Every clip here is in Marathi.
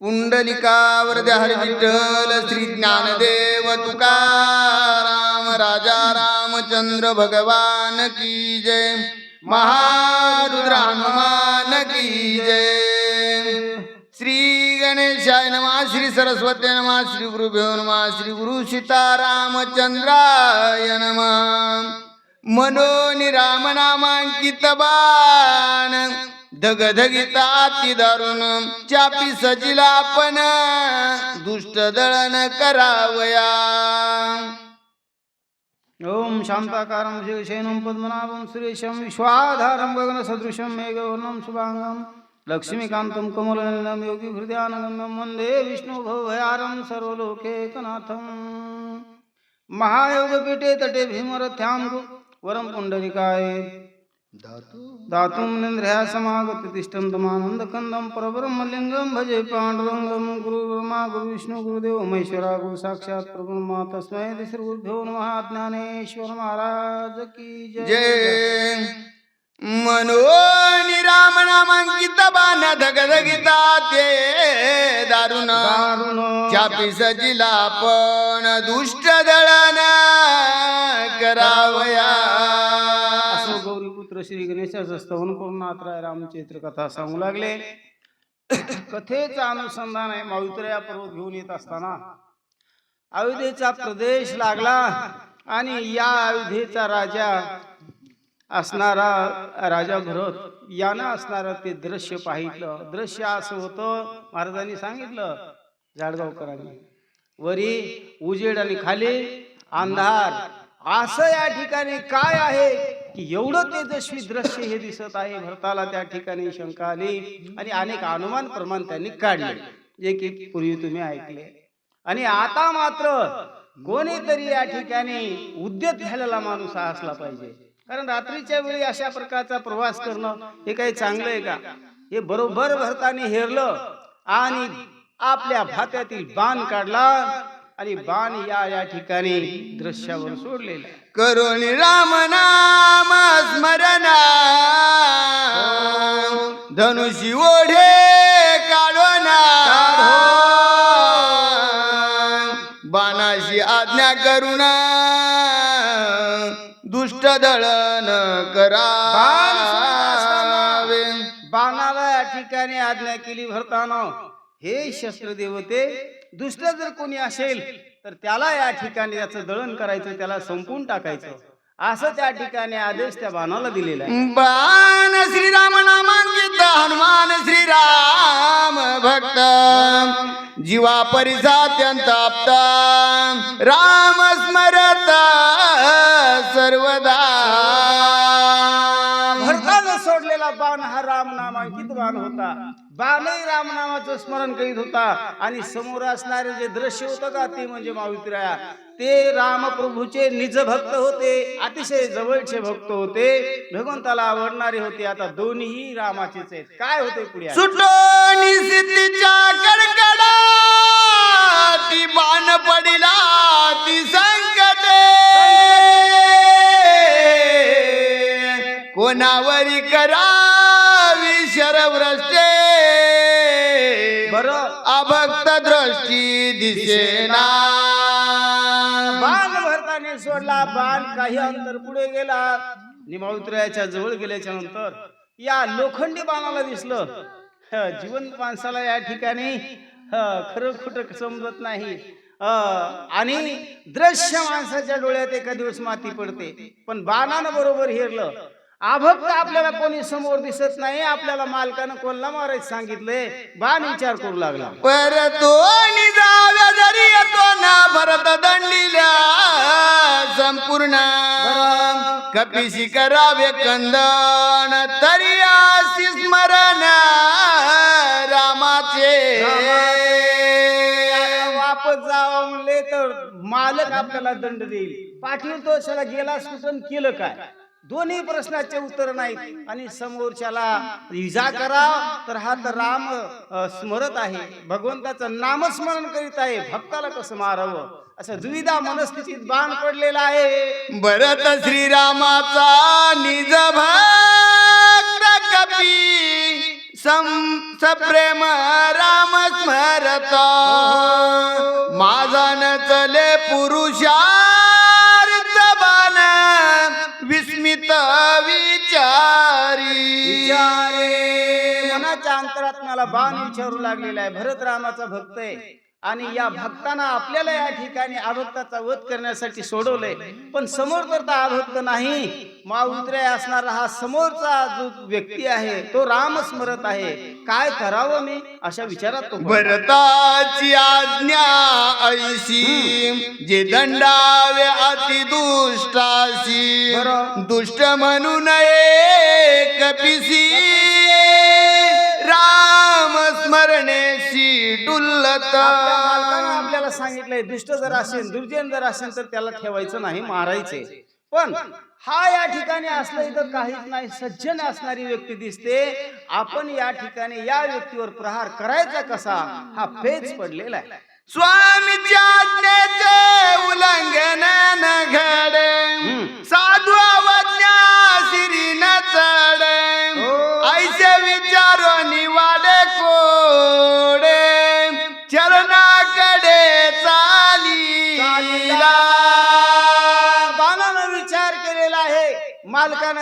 पुंडलिकावर हरी विठ्ठल श्री ज्ञानदेव तुकाराम राजा रामचंद्र भगवान की जय. महारुद्र हनुमान की जय. श्री गणेशाय नमः श्री सरस्वती नमः श्री गुरुभ्यो नमा श्री गुरु सीतारामचंद्राय नमा. मनोनिराम बाण धगधगिताती दारुण चापी सजिला पण दुष्ट दळण करावया. ओम शांताकारं भुजगशयनं पद्मनाभं सुरेशं विश्वाधारं गगनसदृशं मेघवर्णं शुभाङ्गं लक्ष्मीकान्तं कमलनयनं योगी हृदयानगम्यं वन्दे विष्णुभवभयारं सर्वलोकेकनाथं। महायोगपीठे तटे भीमरथ्यां वरं पुण्डरिकाय दातुं निन्द्रया समागत तिष्ठन्तमानन्दकन्दं परब्रह्मलिङ्गं भजे पाण्डुरङ्गं गुरुब्रह्मा गुरुविष्णु गुरुदेव महेश्वरा गुरु साक्षात् परब्रह्मा तस्मै श्रीगुरुभ्यो नमः। ज्ञानेश्वर महाराज की जय। जय। मनोनिराम नामांकित बाण धगधगिता ते दारुण दारुण चापी सजिला पण दुष्ट दळण करावया। श्री गणेशाचं स्तवन करून नाथराय रामचरित्र कथा सांगू लागले. कथेचं अनुसंधान आहे मावित्रया पर्वत घेऊन येत असताना अयोध्येचा प्रदेश लागला आणि या अयोध्येचा राजा असणारा राजा भरत यानं असणारं ते दृश्य पाहिलं. दृश्य असं होतं महाराजांनी सांगितलं जाडगावकरांनी. वरी उजेड आणि खाली अंधार. असं या ठिकाणी काय आहे? की एवढं तेजस्वी दृश्य हे दिसत आहे. भरताला त्या ठिकाणी शंका आली आणि अनेक अनुमान प्रमाण त्यांनी काढले. जे की पूर्वी तुम्ही ऐकले. आणि आता मात्र कोणीतरी या ठिकाणी उद्यत झालेला माणूस हा असला पाहिजे. कारण रात्रीच्या वेळी अशा प्रकारचा प्रवास करणं हे काही चांगलं आहे का? हे बरोबर भरताने हेरलं आणि आपल्या भात्यातील बाण काढला. आणि बाण या या ठिकाणी दृश्यावर सोडलेला. करुणी राम नाम स्मरण. धनुषी ओढे काढोना बाणाशी आज्ञा करुणा दुष्ट दळन करावे बाणाला या ठिकाणी आज्ञा केली भरतानं. हे शस्त्र देवते दुष्ट जर कोणी असेल तर त्याला या ठिकाणी याचं दळण करायचं त्याला संपून टाकायचं. असं त्या ठिकाणी आदेश त्या बाणाला दिलेला आहे. बाण श्रीराम नामांकित हनुमान श्रीराम भक्त. जीवा परिसात्यंत आप्ता. राम स्मरता. राम नामांकित बाण होता. बाणही राम नामाचं स्मरण करीत होता. आणि समोर असणारे जे दृश्य होतं का ते म्हणजे मावित्र्या. ते रामप्रभूचे निज भक्त होते अतिशय जवळचे भक्त होते. भगवंताला आवडणारे होते. आता दोन्ही रामाचेच आहेत. काय होते पुढे? ती बाण पडिला ती संकटे. कोणावरी करावी दिसेना. बाण भरताने सोडला बाण काही अंतर पुढे गेला. निमावित्र्याच्या जवळ गेल्याच्यानंतर या लोखंडी बाणाला दिसलं. जिवंत माणसाला या ठिकाणी ह, खरं खोटं समजत नाही. आणि दृश्य माणसाच्या डोळ्यात एका दिवस माती पडते. पण बाणानं बरोबर हेरलं. अभक्त आपल्याला कोणी समोर दिसत नाही आपल्याला मालकानं कोणला मारायचं सांगितलंय? बाण विचार करू लागला. परतो निजाव्या जरी येतो ना भरत दंडिल्या संपूर्ण कपिशी करावे कंदन तरी आशी स्मरण रामाचे. वापस जावा म्हणले तर मालक आपल्याला दंड देईल. पाठील तो गेला सुटन केलं काय? दोन्ही प्रश्नाचे उत्तर नाहीत. आणि समोरच्याला इजा करा तर हा तर राम स्मरत आहे. भगवंताचं नामस्मरण करीत आहे. भक्ताला कसं मारावं? असं दुविधा मनस्थितीत बाण पडलेला आहे. भरत श्रीरामाचा निज भक्त कपी सम सप्रेम राम स्मरत. माझा न चले पुरुषार्थ विचारे. मनाच्या अंतरात मला बाण विचारू लागलेला आहे. भरत रामाचा भक्त आहे. आणि या भक्तांना आपल्याला या ठिकाणी अभक्ताचा वध करण्यासाठी सोडवलंय. पण समोर तर आभक्त अभक्त नाही. माउत्र्य असणारा हा समोरचा जो व्यक्ती आहे तो राम स्मरत आहे. काय करावं मी? अशा विचारात तो. भरताची आज्ञा ऐशी जे दंडावे अति दुष्टासी बरं. दुष्ट म्हणू नये कपिसी राम स्मरणेशी डुल्लत आपल्याला सांगितलंय दुष्ट जर असेल दुर्जन जर असेल तर त्याला ठेवायचं नाही मारायचे पण हा या ठिकाणी असलं तर काहीच नाही सज्जन असणारी व्यक्ती दिसते. आपण या ठिकाणी या व्यक्तीवर प्रहार करायचा कसा हा पेच पडलेला आहे. स्वामीच्या उल्लंघन न घडे. साधू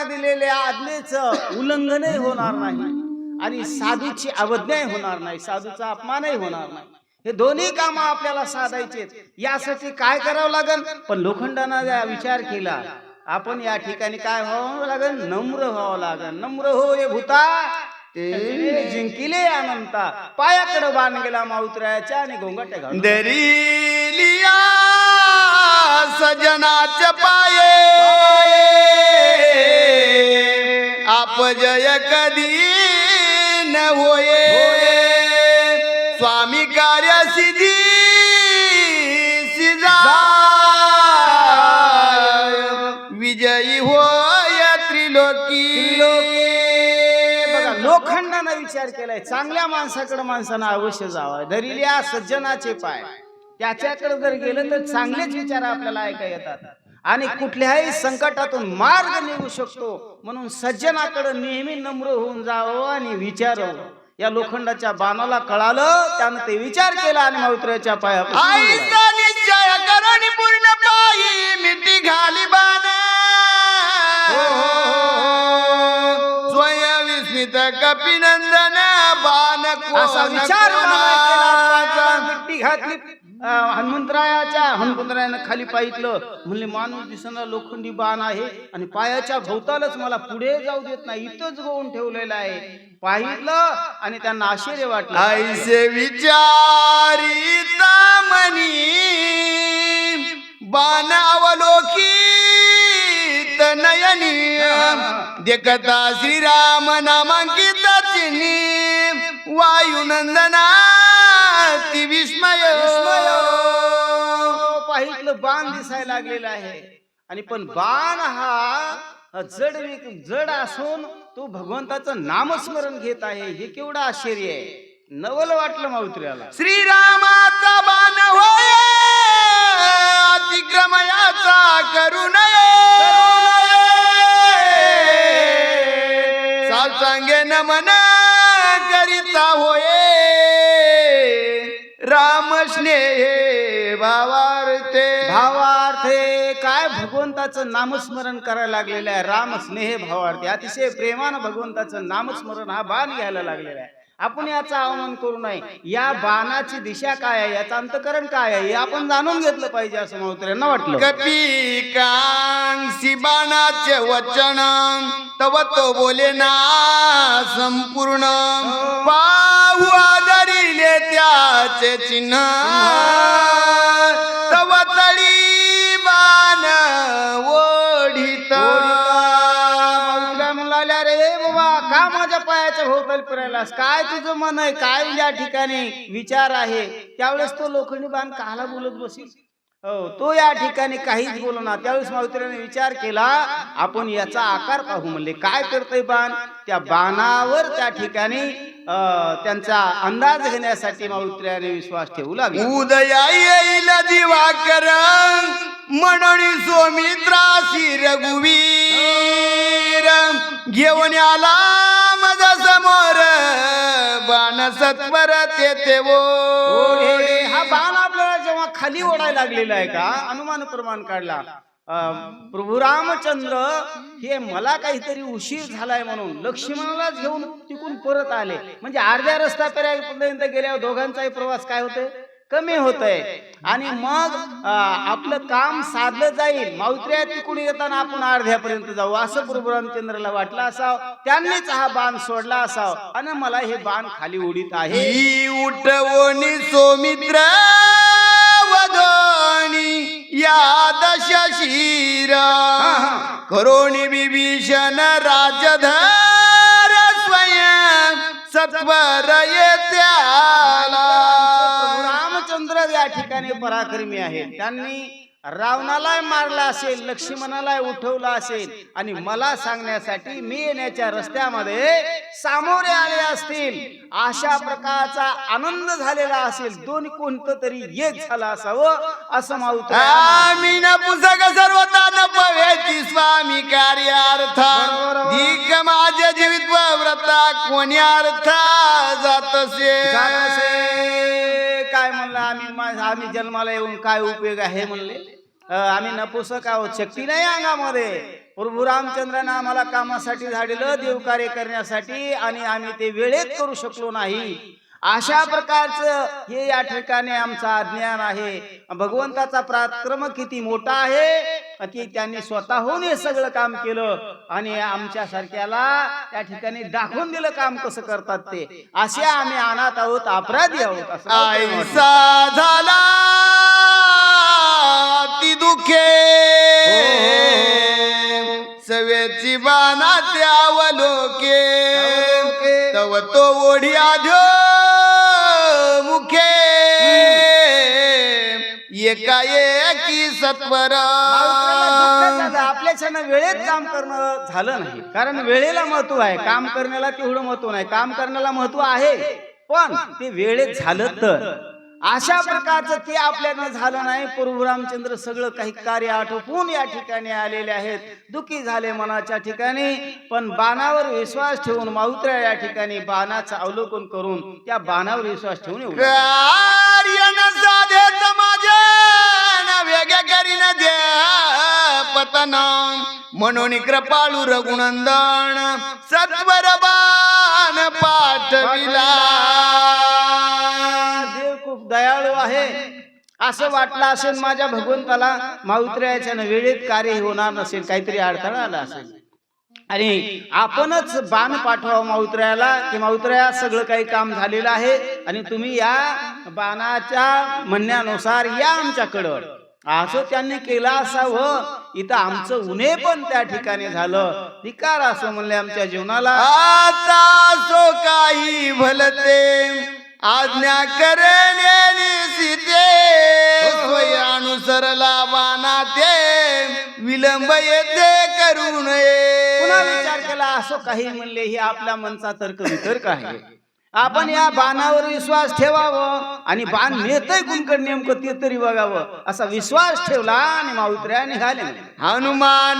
दिलेल्या आज्ञेचं उल्लंघनही होणार नाही आणि साधूची अवज्ञाही होणार नाही साधूचा अपमानही होणार नाही. हे दोन्ही काम आपल्याला साधायचे यासाठी काय करावं लागेल पण लोखंडानं विचार केला. आपण या ठिकाणी काय व्हावं लागेल नम्र व्हावं लागेल नम्र हो ये भूता. ते जिंकिले अनंता. पायाकडे बाण गेला माउत्रायाच्या आणि गोंगाट्या घालून दरिलिया सजनाच्या पाये. अपजय कधी न होये. स्वामी कार्य सिद्धी सिजा विजयी होय त्रिलोकी. बघा लोखंडानं विचार केलाय. चांगल्या माणसाकडे माणसानं अवश्य जावं. धरिल्या सज्जनाचे पाय. त्याच्याकडे जर गेलं तर चांगलेच विचार आपल्याला ऐका येतात. आणि कुठल्याही संकटातून मार्ग निघू शकतो. म्हणून सज्जनाकडे नेहमी नम्र होऊन जावं आणि विचारावं. या लोखंडाच्या बाणाला कळालं त्यानं ते विचार केला आणि पूर्ण पायी मिठी घाली बाण. स्वयं विस्मित कपिनंदन बाण असा विचार घातली. हनुमंतरायाच्या हनुमंतरायानं खाली पाहितलं. म्हणले माणूस दिसणारा लोखंडी बाण आहे आणि पायाच्या भोवतालच मला पुढे जाऊ देत नाही इथंच गोवून ठेवलेलं आहे. पाहिलं आणि त्यांना आश्चर्य वाटलं. ऐसे विचारित मनी बाण अवलोकित नयनी देखता श्रीराम नामांकित चिन्ही वायुनंदना ती विस्मय. बाण दिसायला लागलेला आहे. आणि पण बाण हा जड जड असून तो भगवंताचं नामस्मरण घेत आहे. हे केवढं आश्चर्य आहे. नवल वाटलं माऊत्र्याला श्रीरामाचा बाण होय अतिक्रमयाचा करू नये सांगे नमन करिता राम स्नेहे भावार्थे. भावार्थे. काय भगवंताचं नामस्मरण करायला लागलेलं आहे? राम स्नेह भावार्थी. अतिशय प्रेमानं भगवंताचं नामस्मरण हा बाण घ्यायला लागलेला आहे. आपण याचा अवमान करू नये. या बाणाची दिशा काय आहे? याचं अंतकरण काय आहे? हे आपण जाणून घेतलं पाहिजे असं मावत्र्यांना वाटलं. कपी कांसी बाणाचे वचन तव तो बोले ना संपूर्ण. पाहू आदरिले चिन्ह तव तळी बाण ओढित. रे बाबा का माझ्या पायाच्या भोवताली फिरायलास काय तुझं मन आहे? काय या ठिकाणी विचार आहे? त्यावेळेस तो लोखंडी बाण काला बोलत बसेल. हो तो या ठिकाणी काहीच बोलणार त्यावेळेस मावत्र्याने विचार केला आपण याचा आकार पाहू म्हणले काय करतोय बाण? त्या बाणावर त्या ठिकाणी त्यांचा अंदाज घेण्यासाठी माऊत्र्याने विश्वास ठेवू लागला. उदया येईल दिवाकर म्हणून सोमित्रासी रघुवीर. घेऊन आला मज समोर बाण सत्वर. ओढे हा बाण आपल्याला जेव्हा खाली ओढायला लागलेला आहे का? अनुमान प्रमाण काढला. प्रभू रामचंद्र हे मला काहीतरी उशीर झालाय म्हणून लक्ष्मणालाच घेऊन तिकून परत आले. म्हणजे अर्ध्या रस्ता पर्यंत गेल्यावर दोघांचाही प्रवास काय होतोय? कमी होत आहे आणि मग आपलं काम साधलं जाईल. मावत्र्या तिकडून येताना आपण अर्ध्यापर्यंत जाऊ. असं प्रभू रामचंद्रला वाटलं असावं. त्यांनीच हा बाण सोडला असावा. आणि मला हे बाण खाली उडीत आहे. उठवणी सोमित्र वधोणी या दश शिर. करोणी विभीषण राजधर स्वयं सत्वर येते आला रामचंद्र या ठिकाणी पराक्रमी आहेत त्यांनी रावणाला मारला असेल लक्ष्मणाला उठवला असेल. आणि मला सांगण्यासाठी मी येण्याच्या रस्त्यामध्ये सामोरे आले असतील. अशा प्रकारचा आनंद झालेला असेल. दोन कोणतं तरी एक झाला असावं असं मावत आम्ही न पुस्तक सर्वता न पवेची स्वामी कार्यार्थ. बरोबर. धीक माझ्या जीवित व्रता कोणी अर्थ जातसे काय म्हणलं? आम्ही आम्ही जन्माला येऊन काय उपयोग आहे म्हणले. आम्ही नपुसक आहोत. शक्ती नाही अंगामध्ये. प्रभू रामचंद्रानं आम्हाला कामासाठी झालेलं देवकार्य करण्यासाठी आणि आम्ही ते वेळेत करू शकलो नाही. अशा प्रकारचं हे या ठिकाणी आमचं अज्ञान आहे. भगवंताचा पराक्रम किती मोठा आहे की त्यांनी स्वतःहून हे सगळं काम केलं आणि आमच्या सारख्याला त्या ठिकाणी दाखवून दिलं काम कसं करतात ते. असे आम्ही अनाथ आहोत अपराधी आहोत. ऐसा झाला ती दुखे. सवेची बाणा त्यावलोके. तव तो ओढी आढ्यो एकाएकी सत्वर. मावतऱ्याला आपल्याच्यानं वेळेत काम करणं झालं नाही. कारण वेळेला महत्त्व आहे. काम करण्याला तेवढं महत्त्व नाही. काम करण्याला महत्त्व आहे. पण ते वेळेत झालं तर. अशा प्रकारचं ते आपल्याकडे झालं नाही. प्रभू रामचंद्र सगळं काही कार्य आटोपून या ठिकाणी आलेले आहेत. दुखी झाले मनाच्या ठिकाणी पण बाणावर विश्वास ठेवून माऊत्र्या या ठिकाणी बाणाचं अवलोकन करून त्या बाणावर विश्वास ठेवून म्हणून कृपाळू रघुनंदन सत्वर बाण पाठविला. खूप दयाळू आहे. असं वाटलं असेल माझ्या भगवंताला माऊत्र्याच्या वेळेत कार्य होणार नसेल काहीतरी अडथळा आला असेल. आणि आपणच बाण पाठवा माऊत्र्याला की माऊत्र्या सगळं काही काम झालेलं आहे आणि तुम्ही या बाणाच्या म्हणण्यानुसार या आमच्याकडं असं त्यांनी केलं असावं. इथं आमचं उन्हे पण त्या ठिकाणी झालं. धिकार असं म्हणले आमच्या जीवनाला. आता सो काही भलते. आज्ञा करणे सीते सोय अनुसरला बाणा ते विलंब येते करू पुन्हा नये विचार केला असं काही म्हणले हे आपल्या मनचा तर्क वितर्क आहे. आपण या बाणावर विश्वास ठेवावं आणि बाण नेतय कुणकड नेमकं ते तरी बघावं असा विश्वास ठेवला आणि माऊत्र्या निघाले. हनुमान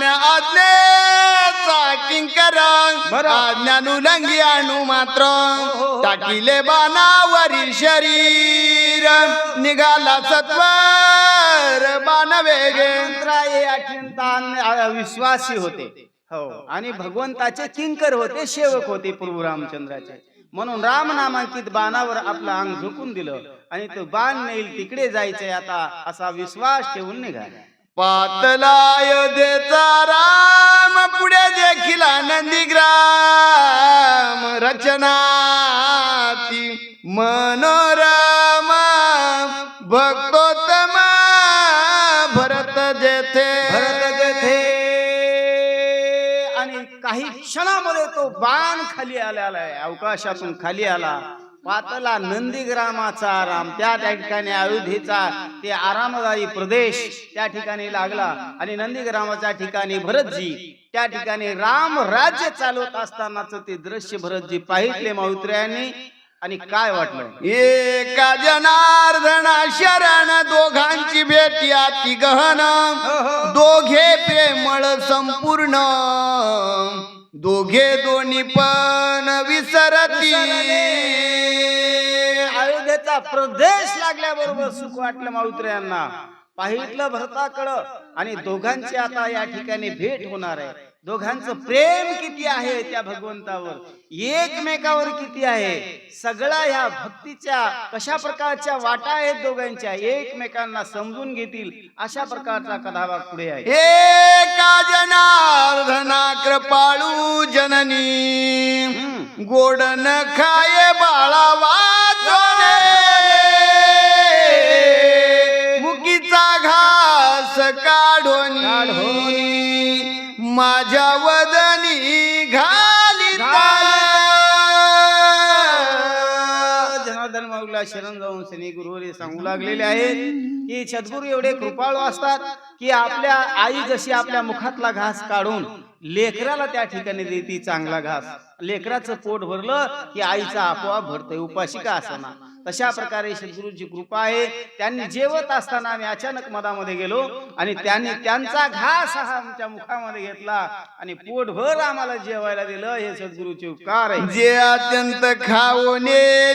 किंकर बरं. आज्ञानुलंगी अनु मात्र. हो, हो. टाकिले बाणावरी शरीर निघाला सत्वर बाण वेगे. विश्वासी होते. हो. आणि भगवंताचे किंकर होते सेवक होते प्रभू रामचंद्राचे. म्हणून राम नामांकित बाणावर आपलं अंग झुकून दिलं आणि तो बाण नेईल तिकडे जायचंय आता असा विश्वास ठेवून निघाला. पातलाय देचा राम पुढे देखील नंदीग्राम रचना ती मनोरम क्षणामध्ये तो बाण खाली आलेला आहे अवकाशातून खाली आला? पातला नंदीग्रामाचा आराम त्या त्या ठिकाणी अयोध्येचा ते आरामदायी प्रदेश त्या ठिकाणी लागला. आणि नंदीग्रामाच्या ठिकाणी भरतजी त्या ठिकाणी राम राज्य चालवत असतानाच ते दृश्य भरतजी पाहितले माऊत्र्यांनी आणि काय वाटलं? एका जनार्दना शरण दोघांची भेटी अति गहन. दोघे प्रेमळ संपूर्ण. दोघे दोन्ही पण विसरती. अयोध्येचा प्रदेश लागल्याबरोबर सुख वाटलं माऊत्र्यांना पाहितलं भरताकडं आणि दोघांची आता या ठिकाणी भेट होणार आहे. दोघांचं प्रेम किती आहे त्या भगवंतावर? एकमेकावर किती आहे? सगळ्या ह्या भक्तीच्या कशा प्रकारच्या वाटा आहेत दोघांच्या? एकमेकांना समजून घेतील अशा प्रकारचा कथाभाग पुढे आहे. जननी गोड न खाये बाळा वाचोने मुकीचा घास काढून माझ्या शरण जाऊन शनी गुरुवरी सांगू लागलेले आहेत की सद्गुरू एवढे कृपाळू असतात की आपल्या आई जशी आपल्या मुखातला घास काढून लेकराला त्या ठिकाणी देती चांगला घास. लेकराचं पोट भरलं की आईचा आपोआप भरतंय उपाशी का असना. तशा प्रकारे सद्गुरूची कृपा आहे. त्यांनी जेवत असताना आम्ही अचानक मधामध्ये गेलो आणि त्यांनी त्यांचा घास हा आमच्या मुखामध्ये घेतला आणि पोटभर आम्हाला जेवायला दिलं हे सद्गुरूचे उपकार आहे. जे अत्यंत खाऊने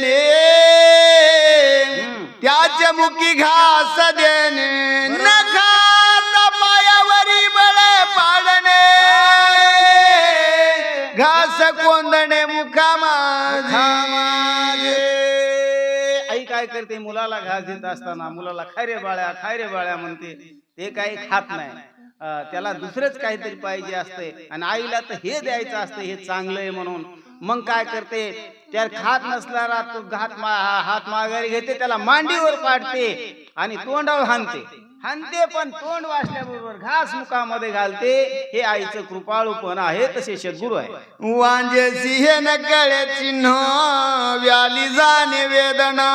त्याच्या मुखी घास देणे न पायावरी बळे पाडणे घास कोंदणे मुखा आई काय करते मुलाला घास देत असताना मुलाला खायरे बाळ्या खायरे बाळ्या म्हणते. ते काही खात नाही. त्याला दुसरंच काहीतरी पाहिजे असते. आणि आईला तर हे द्यायचं असतं हे चांगलं आहे म्हणून. मग काय करते त्या खात नसणारा तो घात हात माघारी घेते त्याला मांडीवर पाडते आणि तोंडावर हाणते. हाणते पण तोंड वाचल्याबरोबर घास मुखामध्ये घालते. हे आईचं कृपाळूपण आहे तसे सद्गुरू आहे. वांजे सिंह न कळे चिन्ह व्याली जाणे वेदना.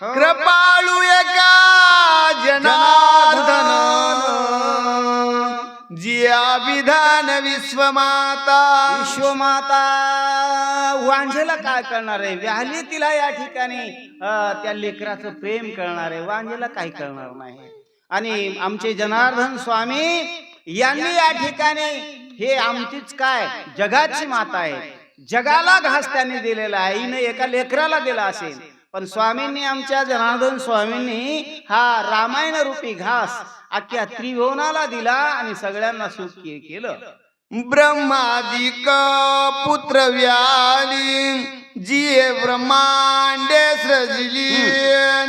कृपाळू एका जनार्दन. जिया विधान विश्वमाता. विश्वमाता. वांझेला काय करणार आहे? व्याली तिला या ठिकाणी त्या लेकराचं प्रेम करणार आहे. वांझेला काही करणार नाही. आणि आमचे जनार्दन स्वामी यांनी या ठिकाणी हे आमचीच काय? जगाची माता आहे. जगाला घास त्यांनी दिलेला आहे. हिने एका लेकराला दिला असेल. पण स्वामींनी आमच्या जनार्दन स्वामींनी हा रामायण रूपी घास अख्ख्या त्रिभुवनाला दिला आणि सगळ्यांना सुख केलं. ब्रह्मादिक पुत्र व्याली जिये ब्रह्मांडे सृजली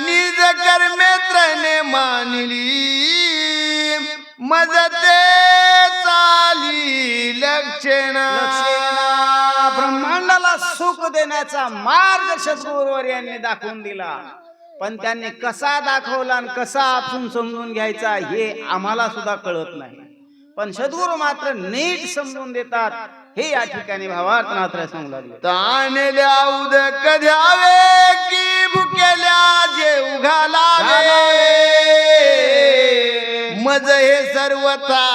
निज कर्मेत्रने मानली. मजते चाली लक्षण ब्रह्मांडाला सुख देण्याचा मार्ग सद्गुरूवर यांनी दाखवून दिला. पण त्यांनी कसा दाखवला आणि कसा आपण समजून घ्यायचा हे आम्हाला सुद्धा कळत नाही. पण सद्गुरू मात्र नीट समजून देतात. हे या ठिकाणी भावार्थ मात्र सांगू लागले ताणल्या उदक द्यावे की भुकेल्या जे उघालावे मज हे सर्वथा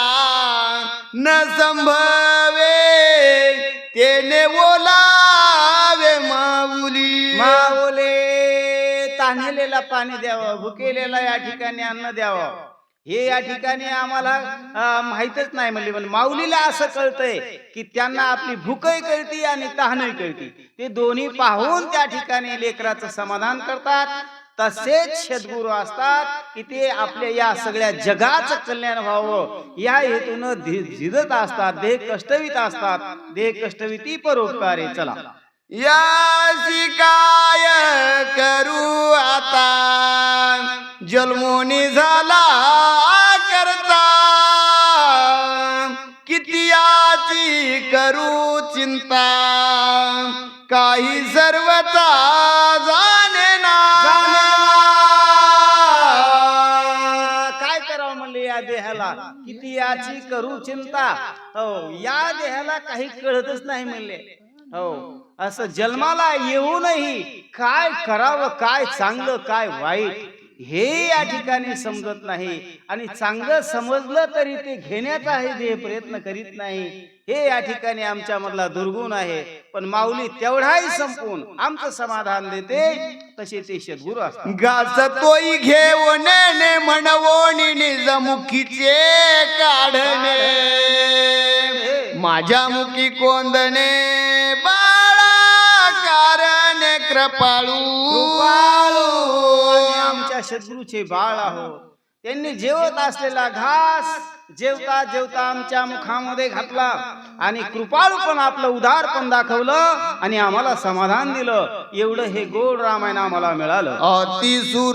न संभवे. तेने बोलावे तान्हलेला पाणी द्यावं भुकेलेला या ठिकाणी अन्न द्यावं. हे या ठिकाणी आम्हाला माहितच माहीतच नाही म्हणले पण माऊलीला असं कळतंय की त्यांना आपली भूकही कळती आणि तहानही कळती. ते दोन्ही पाहून त्या ठिकाणी लेकराचं समाधान करतात. तसेच सद्गुरू असतात की ते आपल्या या सगळ्या जगाचं कल्याण व्हावं. या हेतून झिजत असतात देह कष्टवीत असतात. देह कष्टविती परोपकारे. चला. याशी काय करू आता. जन्मोनी झाला करता. किती याची करू चिंता. काही सर्वता जाणे ना काय करावं म्हणले या देहाला? किती याची करू चिंता? हो या देहाला काही कळतच नाही म्हणले. हो. असं जन्माला येऊनही काय करावं काय चांगलं काय वाईट हे या ठिकाणी समजत नाही. आणि चांगलं समजलं तरी ते घेण्याचा हे जे प्रयत्न करीत नाही. हे या ठिकाणी आमच्या मधला दुर्गुण आहे. पण माऊली तेवढाही संपून आमचं समाधान देते तसे ते सद्गुरू असतात. घास तोई घेऊन ने म्हणवोनी निजमुखीचे काढणे. माझ्या मुखी कारण कृपाळू. आणि आमच्या सद्गुरूचे बाळ आहोत. त्यांनी जेवत असलेला घास जेवता जेवता आमच्या मुखामध्ये घातला. आणि कृपाळू पण आपलं उदार पण दाखवलं आणि आम्हाला समाधान दिलं. एवढं हे गोड रामायण आम्हाला मिळालं. अतिसुर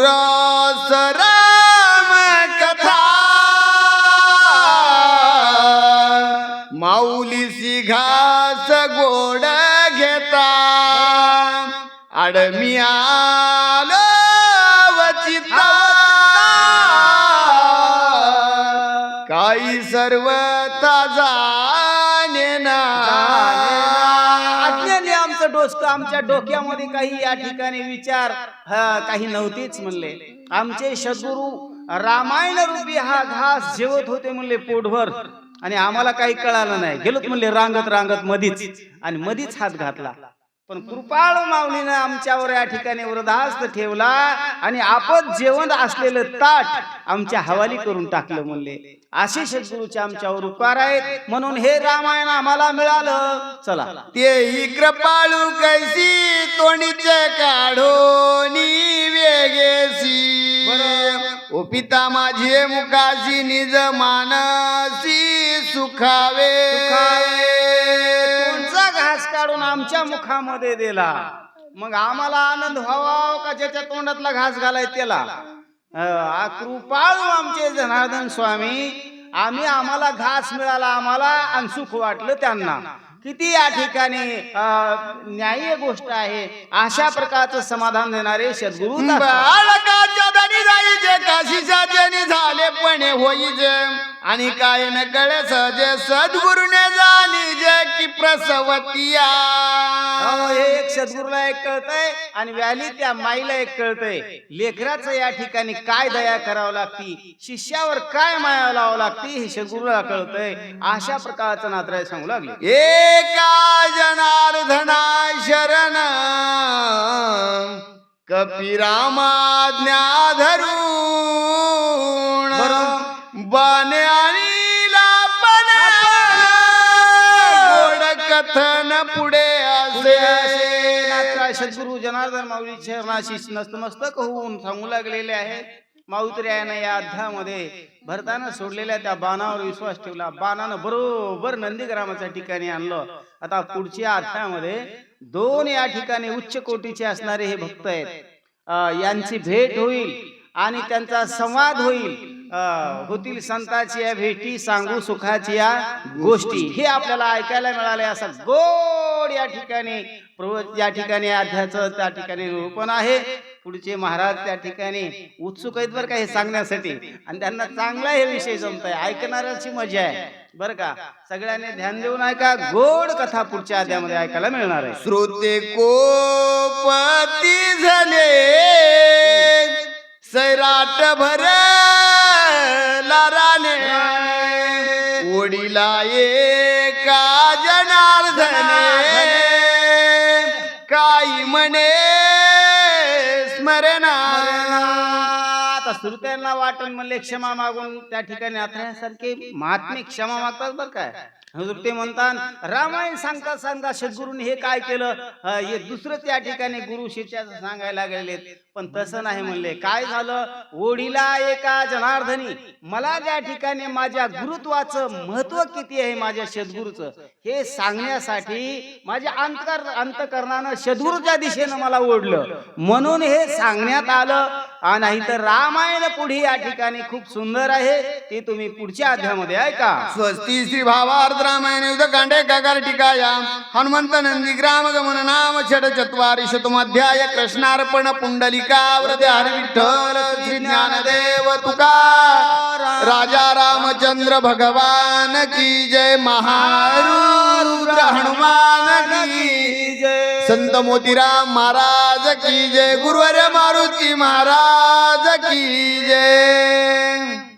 सराम कथा. माऊलीसी घास गोड आडमी आलो वचिता काही सर्व ताजा अज्ञानी आमचं डोसकं आमच्या डोक्यामध्ये काही या ठिकाणी विचार हा, काही नव्हतीच म्हणले. आमचे सद्गुरू रामायण रूपी हा घास जेवत होते म्हणले पोटभर. आणि आम्हाला काही कळालं नाही. गेलोत म्हणले रांगत रांगत मधीच. आणि मधीच हात घातला. पण कृपाळ माऊलीनं आमच्यावर या ठिकाणी वृद्धास्त ठेवला आणि आपण जेवण असलेलं ताट आमच्या हवाली करून टाकलं म्हणले असे सद्गुरूचे आमच्यावर उपकार आहेत. म्हणून हे रामायण आम्हाला मिळालं. चला. तेही कृपाळू कैसी तोंडीचे काढोनी वेगेसी. ओ पिता माझे मुखाशी निज मानसी सुखावे. घास काढून आमच्या मुखामध्ये दिला. मग आम्हाला आनंद व्हावा हो का ज्याच्या तोंडातला घास घालाय त्याला? कृपाळू आमचे जनार्दन स्वामी आम्ही आम्हाला घास मिळाला आम्हाला आणि सुख वाटलं त्यांना. किती या ठिकाणी अं, न्याय्य गोष्ट आहे. अशा प्रकारचं समाधान देणारे सद्गुरु बाळकाच्या झाले पण होईजे आणि काय न कळे सजे सद्गुरुने जाणी जे की प्रसवतिया. हो, एक सद्गुरूला एक कळतंय आणि व्याली त्या माईला एक कळतंय. लेकराचं या ठिकाणी काय दया करावं लागती? शिष्यावर काय माया लावावं लागती? हे सद्गुरूला कळतंय. अशा प्रकारचं नात्राय सांगू लागले. एका जनार्दना शरण कपिरामाज्ञा धरून बरं. बाने पुढे पुढे असे असे जनार्दन माऊली चरणाशी नस्तमस्तक होऊन सांगू लागलेले आहे. माऊतऱ्यानं या अध्यामध्ये भरतानं सोडलेल्या त्या बाणावर विश्वास ठेवला. बाणानं बरोबर नंदीग्रामाच्या ठिकाणी आणलं. आता पुढच्या अध्यामध्ये दोन या ठिकाणी उच्च कोटीचे असणारे हे भक्त आहेत. यांची भेट होईल आणि त्यांचा संवाद होईल. होतील संताची या भेटी सांगू सुखाची या गोष्टी. हे आपल्याला ऐकायला मिळाले असं गोड या ठिकाणी. या ठिकाणी अध्याचं त्या ठिकाणी निरूपण आहे. पुढचे महाराज त्या ठिकाणी उत्सुक आहेत बरं का हे सांगण्यासाठी. आणि त्यांना चांगला हे विषय जमताय. ऐकणाऱ्याची मजा आहे. बरं का? सगळ्यांनी ध्यान देऊन ऐका. गोड कथा पुढच्या अध्यामध्ये ऐकायला मिळणार आहे. श्रोते कोपती झाले. सैराट भर लाराने ओढीला एका जनार्दने काही म्हणे स्मरणा आता श्रुत्यांना वाटण म्हणले क्षमा मागून त्या ठिकाणी अथऱ्यासारखे महात्मे क्षमा मागतात बरं काय? हुजूर ते म्हणतात रामायण सांगता सांगता सद्गुरूने हे काय केलं? हे दुसरं त्या ठिकाणी गुरु शिष्या सांगायला गेलेत पण तसं नाही म्हणले. काय झालं? ओढीला एका जनार्दनी मला त्या ठिकाणी माझ्या गुरुत्वाचं महत्त्व किती आहे माझ्या सद्गुरूचं? हे सांगण्यासाठी माझ्या अंतकर अंतकरणानं सद्गुरूच्या दिशेनं मला ओढलं. म्हणून हे सांगण्यात आलं. नाही तर रामायण पुढे या ठिकाणी खूप सुंदर आहे. ते तुम्ही पुढच्या अध्यामध्ये ऐका. स्वस्ती श्री भावार्थ रामायण युद्ध कांडे काकार टिकाया. हनुमंत नंदी ग्राम गमन नाम षड चत्वारी शतमाध्याय कृष्णार्पण पुंडलिका वृदे हरी विठ्ठल श्री ज्ञानदेव तुका. राजा रामचंद्र भगवान की जय. महारुद्र हनुमान की जय. संत मोतीराम महाराज की जय. गुरुवर मारुती महाराज की जय.